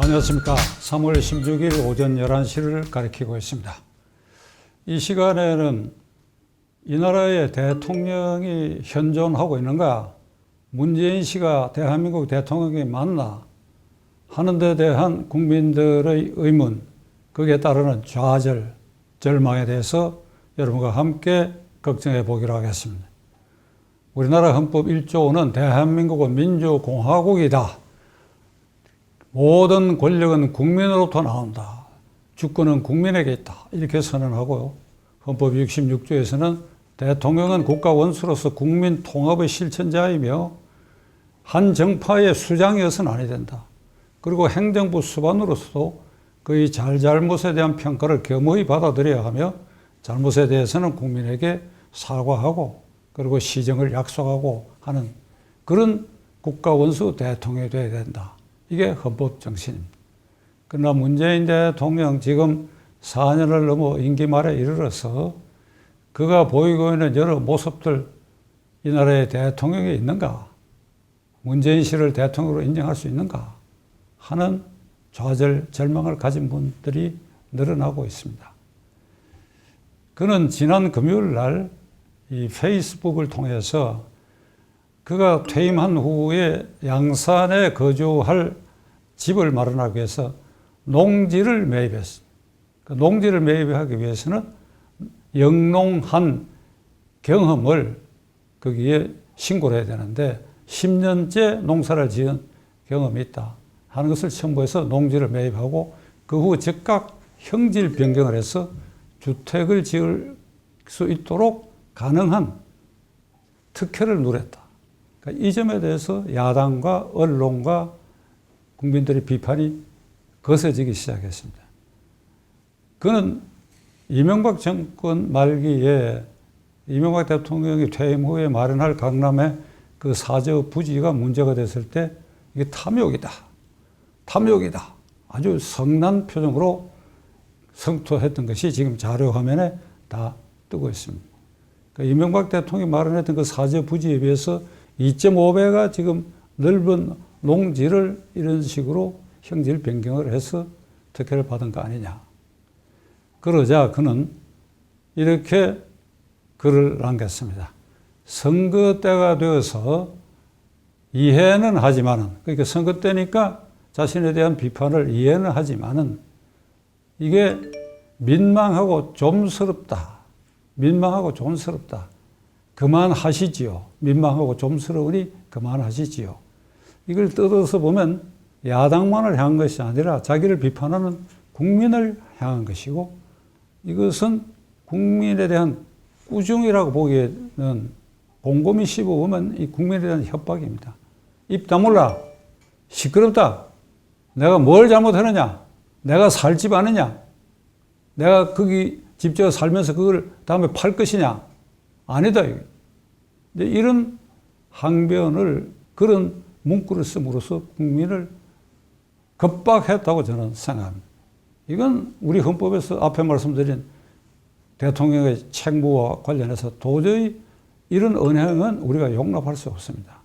안녕하십니까. 3월 16일 오전 11시를 가리키고 있습니다. 이 시간에는 이 나라의 대통령이 현존하고 있는가, 문재인 씨가 대한민국 대통령이 맞나 하는 데 대한 국민들의 의문, 거기에 따르는 좌절, 절망에 대해서 여러분과 함께 걱정해 보기로 하겠습니다. 우리나라 헌법 1조는 대한민국은 민주공화국이다. 모든 권력은 국민으로부터 나온다. 주권은 국민에게 있다. 이렇게 선언하고요. 헌법 66조에서는 대통령은 국가 원수로서 국민 통합의 실천자이며 한 정파의 수장이어서는 아니 된다. 그리고 행정부 수반으로서도 그의 잘잘못에 대한 평가를 겸허히 받아들여야 하며 잘못에 대해서는 국민에게 사과하고 그리고 시정을 약속하고 하는 그런 국가 원수 대통령이 되어야 된다. 이게 헌법 정신입니다. 그러나 문재인 대통령 지금 4년을 넘어 임기 말에 이르러서 그가 보이고 있는 여러 모습들 이 나라의 대통령이 있는가? 문재인 씨를 대통령으로 인정할 수 있는가? 하는 좌절, 절망을 가진 분들이 늘어나고 있습니다. 그는 지난 금요일 날 이 페이스북을 통해서 그가 퇴임한 후에 양산에 거주할 집을 마련하기 위해서 농지를 매입했습니다. 그 농지를 매입하기 위해서는 영농한 경험을 거기에 신고를 해야 되는데 10년째 농사를 지은 경험이 있다 하는 것을 첨부해서 농지를 매입하고 그 후 즉각 형질 변경을 해서 주택을 지을 수 있도록 가능한 특혜를 누렸다. 그러니까 이 점에 대해서 야당과 언론과 국민들의 비판이 거세지기 시작했습니다. 그는 이명박 정권 말기에 이명박 대통령이 퇴임 후에 마련할 강남의 그 사저 부지가 문제가 됐을 때 이게 탐욕이다. 탐욕이다. 아주 성난 표정으로 성토했던 것이 지금 자료 화면에 다 뜨고 있습니다. 그러니까 이명박 대통령이 마련했던 그 사저 부지에 비해서 2.5배가 지금 넓은 농지를 이런 식으로 형질 변경을 해서 특혜를 받은 거 아니냐. 그러자 그는 이렇게 글을 남겼습니다. 선거 때가 되어서 이해는 하지만은, 그러니까 선거 때니까 자신에 대한 비판을 이해는 하지만은 이게 민망하고 좀스럽다. 민망하고 좀스럽다. 그만하시지요. 민망하고 좀스러우니 그만하시지요. 이걸 뜯어서 보면 야당만을 향한 것이 아니라 자기를 비판하는 국민을 향한 것이고 이것은 국민에 대한 꾸중이라고 보기에는 곰곰이 씹어보면 이 국민에 대한 협박입니다. 입 다물라. 시끄럽다. 내가 뭘 잘못하느냐. 내가 살 집 아느냐. 내가 거기 집저 살면서 그걸 다음에 팔 것이냐. 아니다. 이런 항변을 그런 문구를 씀으로써 국민을 겁박했다고 저는 생각합니다. 이건 우리 헌법에서 앞에 말씀드린 대통령의 책무와 관련해서 도저히 이런 언행은 우리가 용납할 수 없습니다.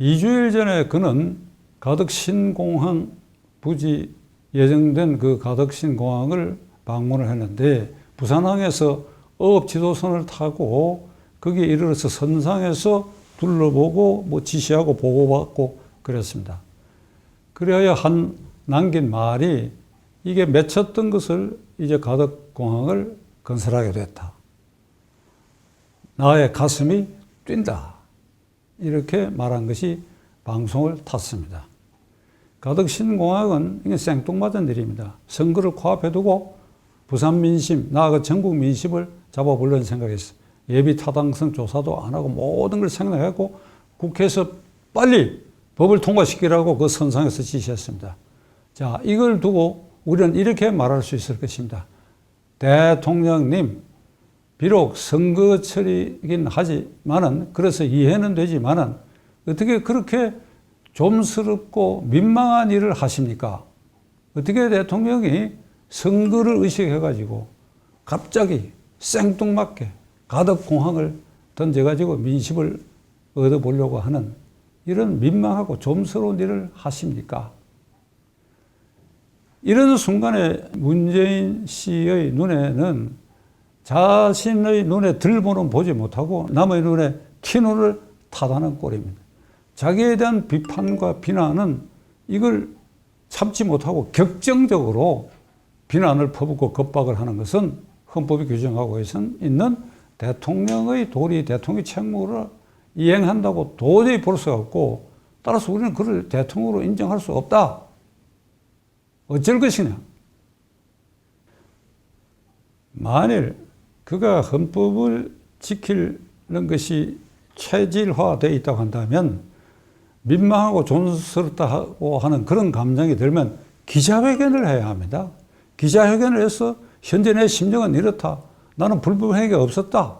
2주일 전에 그는 가덕 신 공항 부지 예정된 그 가덕 신 공항을 방문을 했는데 부산항에서 어업 지도선을 타고 거기에 이르러서 선상에서 둘러보고 뭐 지시하고 보고받고 그랬습니다. 그래야 한 남긴 말이 이게 맺혔던 것을 이제 가덕 공항을 건설하게 됐다. 나의 가슴이 뛴다. 이렇게 말한 것이 방송을 탔습니다. 가덕 신공항은 생뚱맞은 일입니다. 선거를 코앞에 두고 부산 민심, 나아가 전국 민심을 잡아보려는 생각이었어요. 예비 타당성 조사도 안 하고 모든 걸 생각하고 국회에서 빨리 법을 통과시키라고 그 선상에서 지시했습니다. 자, 이걸 두고 우리는 이렇게 말할 수 있을 것입니다. 대통령님, 비록 선거철이긴 하지만은, 그래서 이해는 되지만은, 어떻게 그렇게 좀스럽고 민망한 일을 하십니까? 어떻게 대통령이 선거를 의식해가지고 갑자기 생뚱맞게 가덕 공항을 던져가지고 민심을 얻어보려고 하는 이런 민망하고 좀스러운 일을 하십니까? 이런 순간에 문재인 씨의 눈에는 자신의 눈에 들보는 보지 못하고 남의 눈에 튀눈을 타다는 꼴입니다. 자기에 대한 비판과 비난은 이걸 참지 못하고 격정적으로 비난을 퍼붓고 겁박을 하는 것은 헌법이 규정하고 있는 대통령의 도리, 대통령의 책무를 이행한다고 도저히 볼 수가 없고 따라서 우리는 그를 대통령으로 인정할 수 없다. 어쩔 것이냐? 만일 그가 헌법을 지키는 것이 체질화되어 있다고 한다면 민망하고 존스럽다고 하는 그런 감정이 들면 기자회견을 해야 합니다. 기자회견을 해서 현재 내 심정은 이렇다. 나는 불법행위가 없었다.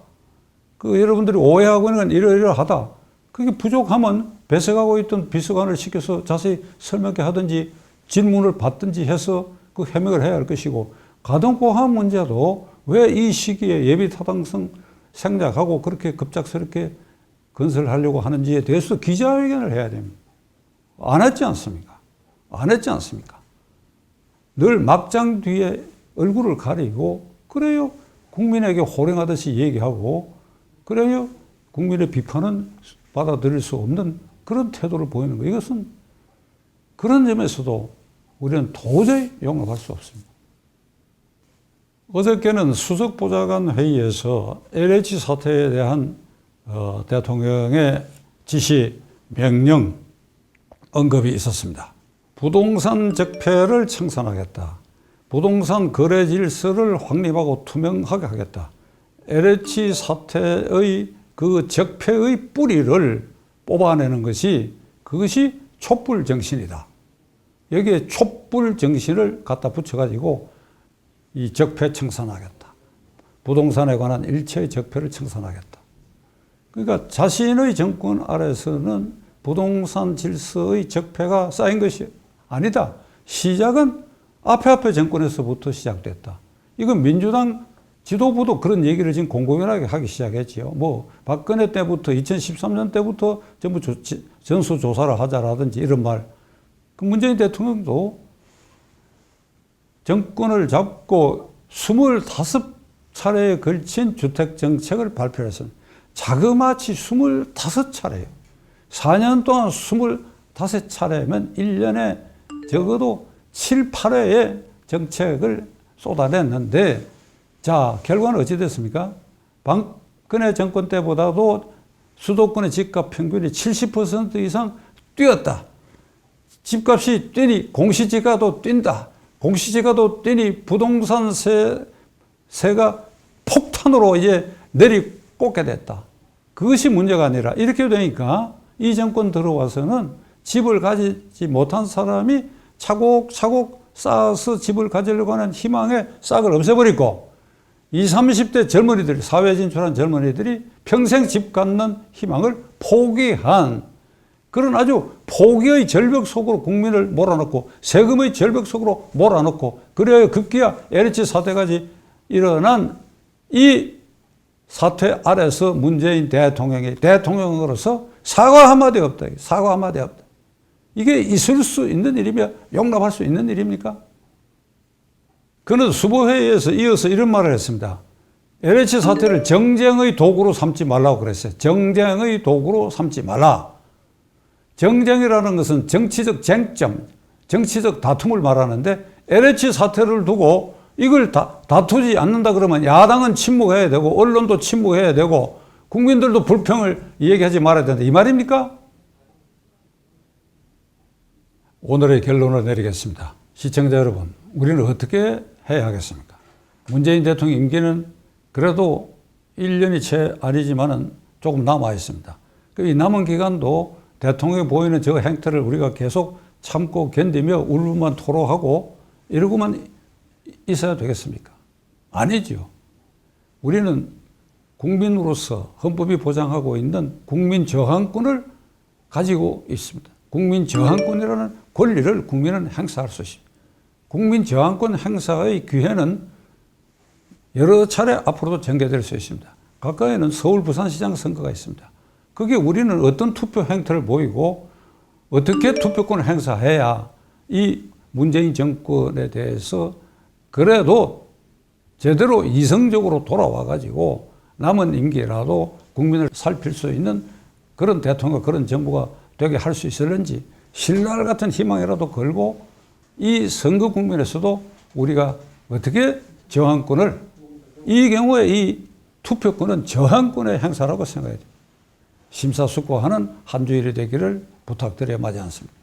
그 여러분들이 오해하고 있는 건 이러이러하다. 그게 부족하면 배석하고 있던 비서관을 시켜서 자세히 설명해 하든지 질문을 받든지 해서 그 해명을 해야 할 것이고 가동보안 문제도 왜 이 시기에 예비 타당성 생략하고 그렇게 급작스럽게 건설하려고 하는지에 대해서 기자회견을 해야 됩니다. 안 했지 않습니까? 안 했지 않습니까? 늘 막장 뒤에 얼굴을 가리고 그래요. 국민에게 호령하듯이 얘기하고 그래요. 국민의 비판은 받아들일 수 없는 그런 태도를 보이는 거. 이것은 그런 점에서도 우리는 도저히 용납할 수 없습니다. 어저께는 수석보좌관 회의에서 LH 사태에 대한 어, 대통령의 지시, 명령, 언급이 있었습니다. 부동산 적폐를 청산하겠다. 부동산 거래 질서를 확립하고 투명하게 하겠다. LH 사태의 그 적폐의 뿌리를 뽑아내는 것이 그것이 촛불 정신이다. 여기에 촛불 정신을 갖다 붙여가지고 이 적폐 청산하겠다. 부동산에 관한 일체의 적폐를 청산하겠다. 그러니까 자신의 정권 아래서는 부동산 질서의 적폐가 쌓인 것이 아니다. 시작은 앞에 앞에 정권에서부터 시작됐다. 이건 민주당 지도부도 그런 얘기를 지금 공공연하게 하기 시작했지요. 뭐 박근혜 때부터 2013년 때부터 전부 전수 조사를 하자라든지 이런 말. 그 문재인 대통령도 정권을 잡고 25차례에 걸친 주택 정책을 발표 했습니다. 자그마치 25차례예요. 4년 동안 25차례면 1년에 적어도 7, 8회의 정책을 쏟아냈는데 자, 결과는 어찌 됐습니까? 박근혜 정권 때보다도 수도권의 집값 평균이 70% 이상 뛰었다. 집값이 뛰니 공시지가도 뛴다. 공시지가도 뛰니 부동산 세, 세가 폭탄으로 이제 내리 꽂게 됐다. 그것이 문제가 아니라 이렇게 되니까 이 정권 들어와서는 집을 가지지 못한 사람이 차곡차곡 쌓아서 집을 가지려고 하는 희망의 싹을 없애버리고 20, 30대 젊은이들이, 사회 진출한 젊은이들이 평생 집 갖는 희망을 포기한 그런 아주 포기의 절벽 속으로 국민을 몰아넣고 세금의 절벽 속으로 몰아넣고 그래야 급기야 LH 사태까지 일어난 이 사퇴 아래서 문재인 대통령이 대통령으로서 사과 한마디 없다. 사과 한마디 없다. 이게 있을 수 있는 일이며 용납할 수 있는 일입니까? 그는 수보회의에서 이어서 이런 말을 했습니다. LH 사태를 정쟁의 도구로 삼지 말라고 그랬어요. 정쟁의 도구로 삼지 말라. 정쟁이라는 것은 정치적 쟁점, 정치적 다툼을 말하는데 LH 사태를 두고 이걸 다, 다투지 않는다 그러면 야당은 침묵해야 되고 언론도 침묵해야 되고 국민들도 불평을 얘기하지 말아야 된다. 이 말입니까? 오늘의 결론을 내리겠습니다. 시청자 여러분, 우리는 어떻게 해야 하겠습니까? 문재인 대통령 임기는 그래도 1년이 채 아니지만은 조금 남아 있습니다. 그이 남은 기간도 대통령이 보이는 저 행태를 우리가 계속 참고 견디며 울고만 토로하고 이러고만 있어야 되겠습니까? 아니죠. 우리는 국민으로서 헌법이 보장하고 있는 국민 저항권을 가지고 있습니다. 국민 저항권이라는 권리를 국민은 행사할 수 있습니다. 국민 저항권 행사의 기회는 여러 차례 앞으로도 전개될 수 있습니다. 가까이는 서울 부산시장 선거가 있습니다. 그게 우리는 어떤 투표 행태를 보이고 어떻게 투표권을 행사해야 이 문재인 정권에 대해서 그래도 제대로 이성적으로 돌아와 가지고 남은 임기라도 국민을 살필 수 있는 그런 대통령 그런 정부가 되게 할 수 있을는지 신랄 같은 희망이라도 걸고 이 선거 국면에서도 우리가 어떻게 저항권을 이 경우에 이 투표권은 저항권의 행사라고 생각해야 돼요. 심사숙고하는 한 주일이 되기를 부탁드려 마지 않습니다.